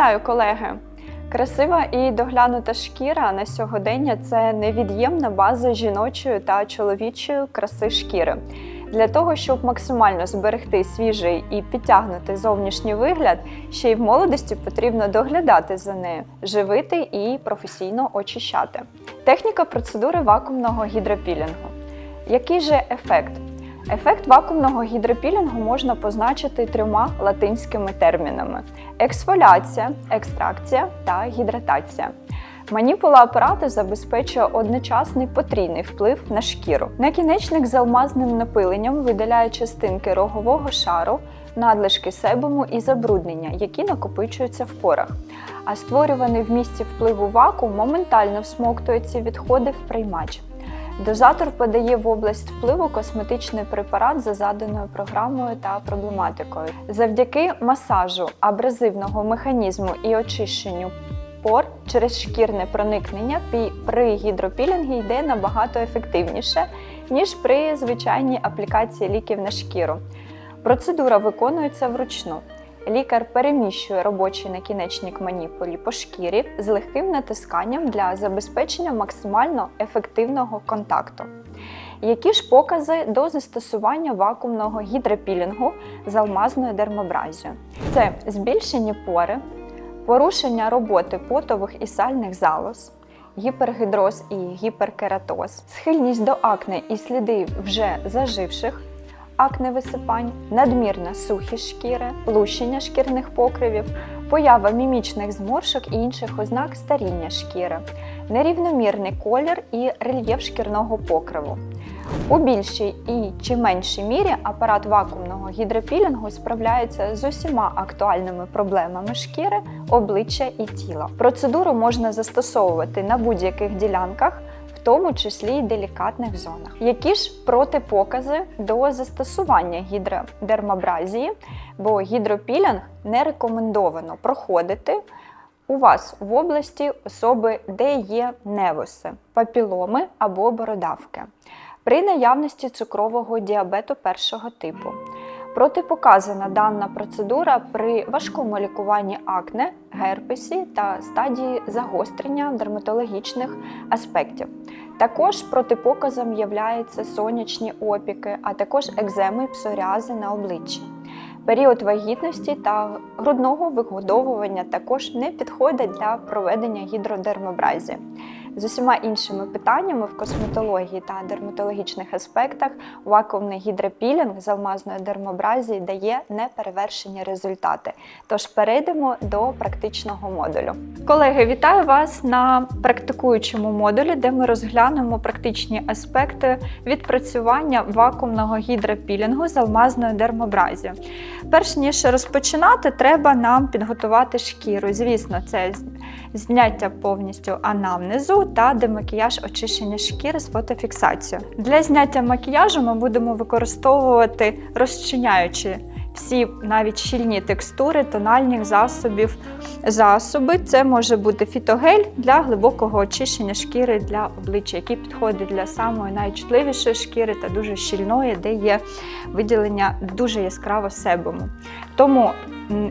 Вітаю, колеги! Красива і доглянута шкіра на сьогодення це невід'ємна база жіночої та чоловічої краси шкіри. Для того, щоб максимально зберегти свіжий і підтягнутий зовнішній вигляд, ще й в молодості потрібно доглядати за нею, живити і професійно очищати. Техніка процедури вакуумного гідропілінгу. Який же ефект? Ефект вакуумного гідропілінгу можна позначити трьома латинськими термінами: ексфоляція, екстракція та гідратація. Маніпула апарату забезпечує одночасний потрійний вплив на шкіру. Накінечник з алмазним напиленням видаляє частинки рогового шару, надлишки себуму і забруднення, які накопичуються в порах. А створюваний в місці впливу вакуум моментально всмоктує ці відходи в приймач. Дозатор подає в область впливу косметичний препарат за заданою програмою та проблематикою. Завдяки масажу абразивного механізму і очищенню пор через шкірне проникнення при гідропілінгі йде набагато ефективніше, ніж при звичайній аплікації ліків на шкіру. Процедура виконується вручну. Лікар переміщує робочий накінечник маніпулі по шкірі з легким натисканням для забезпечення максимально ефективного контакту. Які ж покази до застосування вакуумного гідропілінгу з алмазною дермабразією? Це збільшені пори, порушення роботи потових і сальних залоз, гіпергідроз і гіперкератоз, схильність до акне і сліди вже заживших акне висипань, надмірна сухість шкіри, лущення шкірних покривів, поява мімічних зморшок і інших ознак старіння шкіри, нерівномірний колір і рельєф шкірного покриву. У більшій і чи меншій мірі апарат вакуумного гідропілінгу справляється з усіма актуальними проблемами шкіри, обличчя і тіла. Процедуру можна застосовувати на будь-яких ділянках, тому числі й делікатних зонах. Які ж протипокази до застосування гідродермабразії, бо гідропілінг не рекомендовано проходити у вас в області особи, де є невоси, папіломи або бородавки. При наявності цукрового діабету першого типу. Протипоказана дана процедура при важкому лікуванні акне, герпесі та стадії загострення дерматологічних аспектів. Також протипоказом являються сонячні опіки, а також екземи і на обличчі. Період вагітності та грудного вигодовування також не підходять для проведення гідродермобразії. З усіма іншими питаннями в косметології та дерматологічних аспектах вакуумний гідропілінг з алмазної дермобразії дає неперевершені результати. Тож перейдемо до практичного модулю. Колеги, вітаю вас на практикуючому модулі, де ми розглянемо практичні аспекти відпрацювання вакуумного гідропілінгу з алмазною дермобразією. Перш ніж розпочинати, треба нам підготувати шкіру. Звісно, це зняття повністю анамнезу та демакіяж очищення шкіри з фотофіксацією. Для зняття макіяжу ми будемо використовувати розчиняючі всі навіть щільні текстури тональних засобів. Засоби це може бути фітогель для глибокого очищення шкіри для обличчя, який підходить для самої найчутливішої шкіри та дуже щільної, де є виділення дуже яскраво себуму. Тому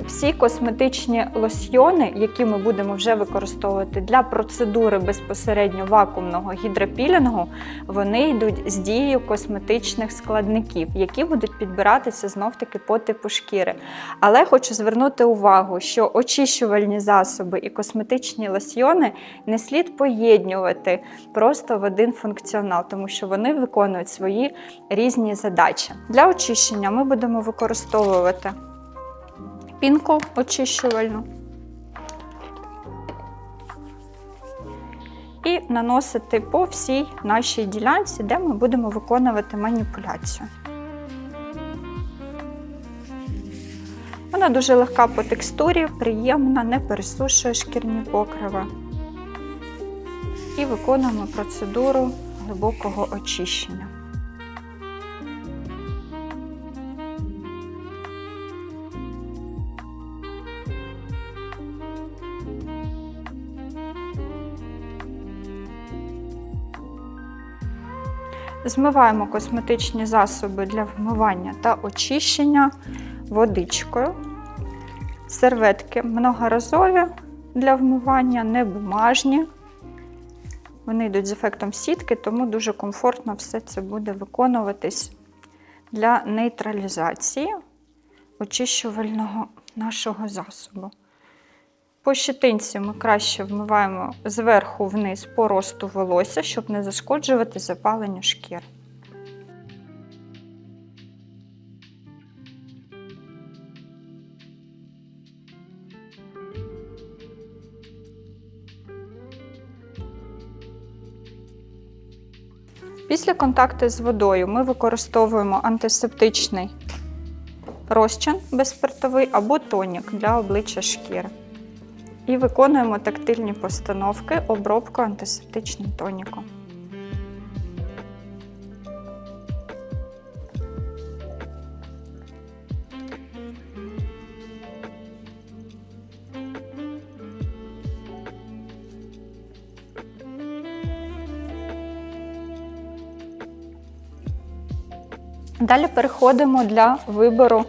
всі косметичні лосьйони, які ми будемо вже використовувати для процедури безпосередньо вакуумного гідропілінгу, вони йдуть з дією косметичних складників, які будуть підбиратися знов-таки по типу шкіри. Але хочу звернути увагу, що очищувальні засоби і косметичні лосьйони не слід поєднувати просто в один функціонал, тому що вони виконують свої різні задачі. Для очищення ми будемо використовувати пінку очищувальну і наносити по всій нашій ділянці, де ми будемо виконувати маніпуляцію. Вона дуже легка по текстурі, приємна, не пересушує шкірні покриви. І виконуємо процедуру глибокого очищення. Змиваємо косметичні засоби для вмивання та очищення водичкою. Серветки многоразові для вмивання, не бумажні. Вони йдуть з ефектом сітки, тому дуже комфортно все це буде виконуватись для нейтралізації очищувального нашого засобу. По щетинці ми краще вмиваємо зверху вниз по росту волосся, щоб не зашкоджувати запалення шкір. Після контакту з водою ми використовуємо антисептичний розчин безспиртовий або тонік для обличчя шкіри. І виконуємо тактильні постановки обробку антисептичним тоніком. Далі переходимо для вибору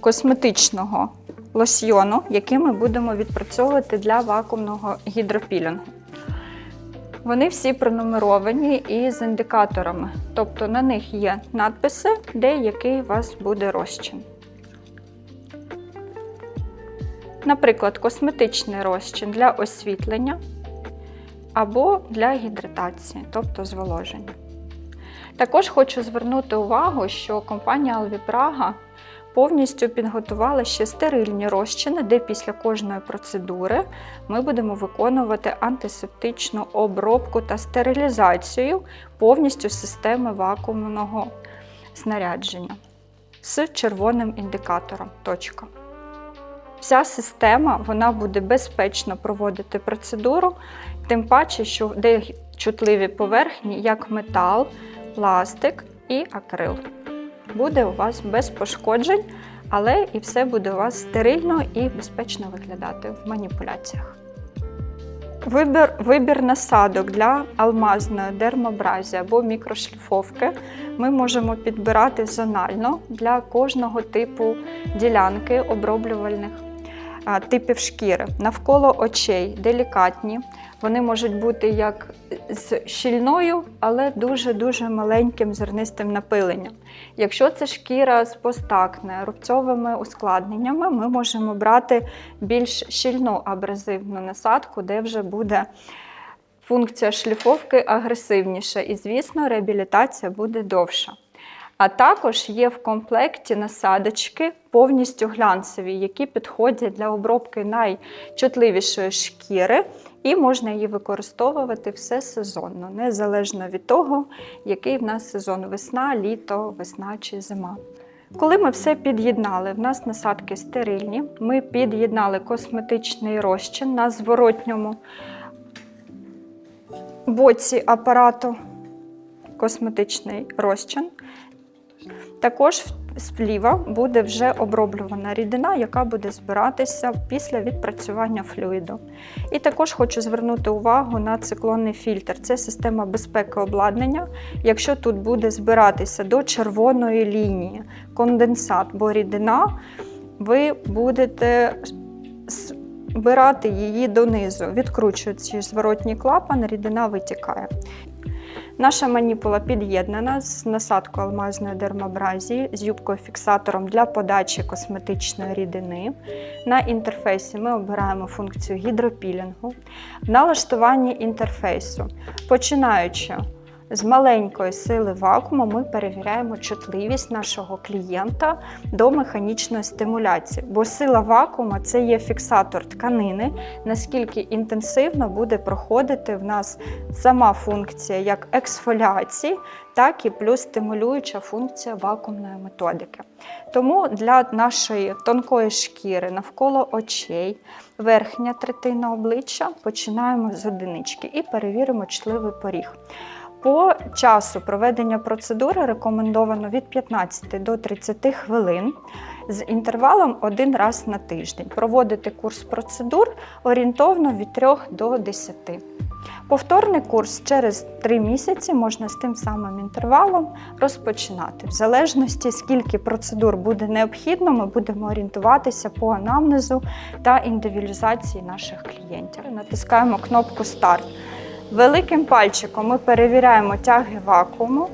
косметичного лосьйону, який ми будемо відпрацьовувати для вакуумного гідропілінгу. Вони всі пронумеровані і з індикаторами, тобто на них є надписи, де який у вас буде розчин. Наприклад, косметичний розчин для освітлення або для гідратації, тобто зволоження. Також хочу звернути увагу, що компанія Alvi Praga повністю підготувала ще стерильні розчини, де після кожної процедури ми будемо виконувати антисептичну обробку та стерилізацію повністю системи вакуумного снарядження з червоним індикатором. Точка. Вся система вона буде безпечно проводити процедуру, тим паче, що де чутливі поверхні, як метал, пластик і акрил. Буде у вас без пошкоджень, але і все буде у вас стерильно і безпечно виглядати в маніпуляціях. Вибір, вибір насадок для алмазної дермобразі або мікрошліфовки ми можемо підбирати зонально для кожного типу ділянки оброблювальних типів шкіри. Навколо очей делікатні. Вони можуть бути як з щільною, але дуже-дуже маленьким зернистим напиленням. Якщо це шкіра з постакне, рубцовими ускладненнями, ми можемо брати більш щільну абразивну насадку, де вже буде функція шліфовки агресивніша. І, звісно, реабілітація буде довша. А також є в комплекті насадочки повністю глянцеві, які підходять для обробки найчутливішої шкіри, і можна її використовувати все сезонно, незалежно від того, який в нас сезон весна, літо, весна чи зима. Коли ми все під'єднали, в нас насадки стерильні, ми під'єднали косметичний розчин на зворотньому боці апарату косметичний розчин. Також зліва буде вже оброблювана рідина, яка буде збиратися після відпрацювання флюїду. І також хочу звернути увагу на циклонний фільтр. Це система безпеки обладнання. Якщо тут буде збиратися до червоної лінії конденсат, бо рідина, ви будете збирати її донизу. Відкручуючи зворотній клапан, рідина витікає. Наша маніпула під'єднана з насадкою алмазної дермабразії з юбкою-фіксатором для подачі косметичної рідини. На інтерфейсі ми обираємо функцію гідропілінгу. В налаштуванні інтерфейсу, починаючи з маленької сили вакууму, ми перевіряємо чутливість нашого клієнта до механічної стимуляції, бо сила вакуума це є фіксатор тканини, наскільки інтенсивно буде проходити в нас сама функція як ексфоліації, так і плюс стимулююча функція вакуумної методики. Тому для нашої тонкої шкіри навколо очей, верхня третина обличчя починаємо з одинички і перевіримо чутливий поріг. По часу проведення процедури рекомендовано від 15 до 30 хвилин з інтервалом один раз на тиждень. Проводити курс процедур орієнтовно від 3 до 10. Повторний курс через 3 місяці можна з тим самим інтервалом розпочинати. В залежності, скільки процедур буде необхідно, ми будемо орієнтуватися по анамнезу та індивідуалізації наших клієнтів. Натискаємо кнопку Старт. Великим пальчиком ми перевіряємо тяги вакууму.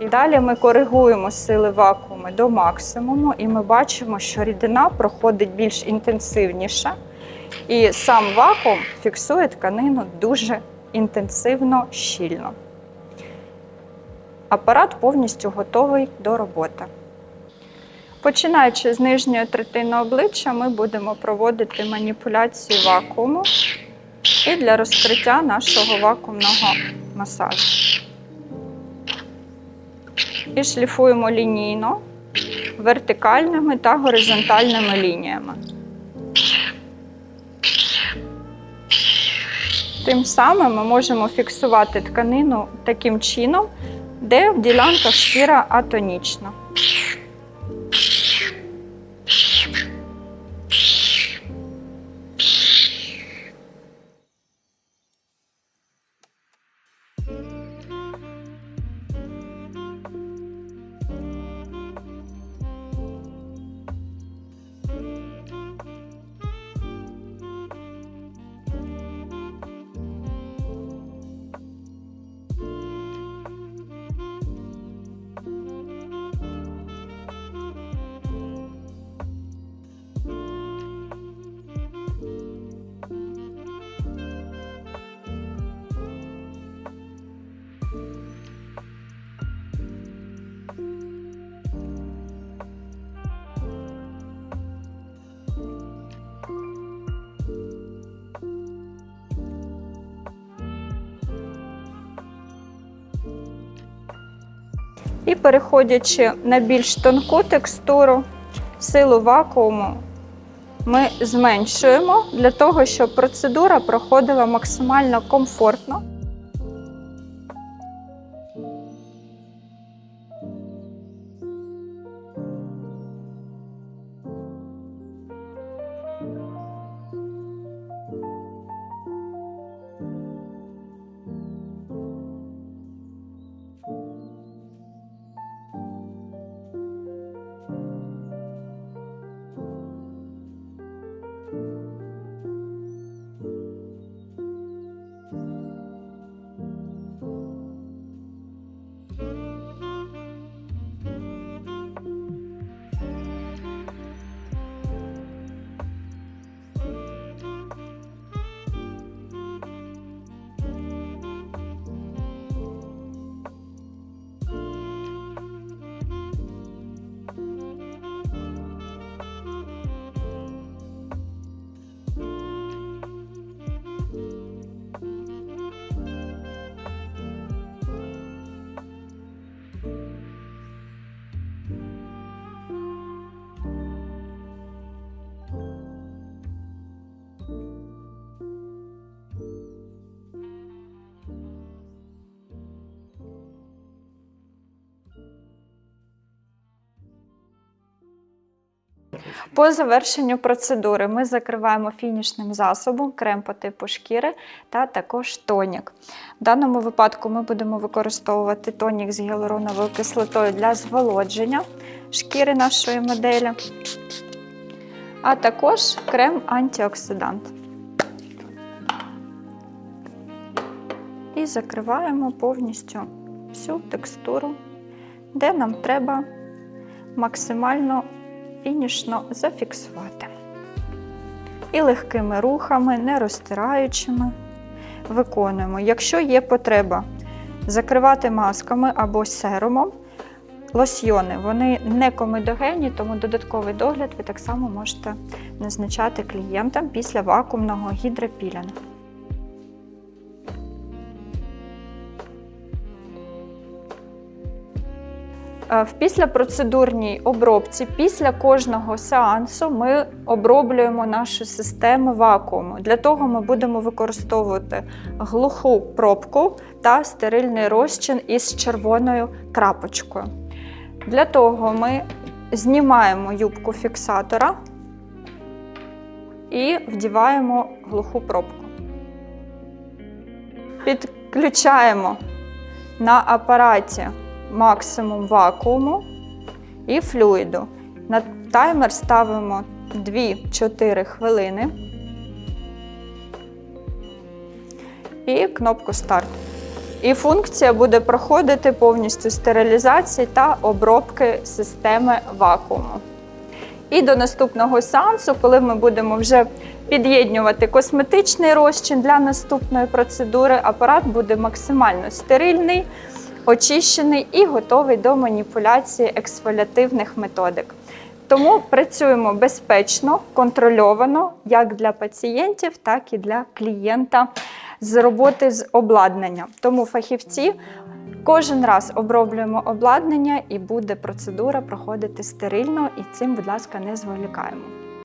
І далі ми коригуємо сили вакууму до максимуму, і ми бачимо, що рідина проходить більш інтенсивніше, і сам вакуум фіксує тканину дуже інтенсивно, щільно. Апарат повністю готовий до роботи. Починаючи з нижньої третини обличчя, ми будемо проводити маніпуляції вакууму і для розкриття нашого вакуумного масажу. І шліфуємо лінійно, вертикальними та горизонтальними лініями. Тим самим ми можемо фіксувати тканину таким чином, де в ділянках шкіра атонічна. І переходячи на більш тонку текстуру, силу вакууму ми зменшуємо для того, щоб процедура проходила максимально комфортно. По завершенню процедури ми закриваємо фінішним засобом крем по типу шкіри та також тонік. В даному випадку ми будемо використовувати тонік з гіалуроновою кислотою для зволодження шкіри нашої моделі, а також крем антиоксидант. І закриваємо повністю всю текстуру, де нам треба максимально фінішно зафіксувати. І легкими рухами, не розтираючими, виконуємо. Якщо є потреба закривати масками або серумом, лосьйони, вони не комедогенні, тому додатковий догляд ви так само можете назначати клієнтам після вакуумного гідропілінгу. Е, В післяпроцедурній обробці, після кожного сеансу ми оброблюємо нашу систему вакууму. Для того ми будемо використовувати глуху пробку та стерильний розчин із червоною крапочкою. Для того ми знімаємо юбку фіксатора і вдіваємо глуху пробку. Підключаємо на апараті максимум вакууму і флюїду. На таймер ставимо 2-4 хвилини. І кнопку старт. І функція буде проходити повністю стерилізації та обробки системи вакууму. І до наступного сеансу, коли ми будемо вже під'єднювати косметичний розчин для наступної процедури, апарат буде максимально стерильний, очищений і готовий до маніпуляції ексфоліативних методик. Тому працюємо безпечно, контрольовано як для пацієнтів, так і для клієнта з роботи з обладнанням. Тому фахівці кожен раз оброблюємо обладнання і буде процедура проходити стерильно, і цим, будь ласка, не зволікаємо.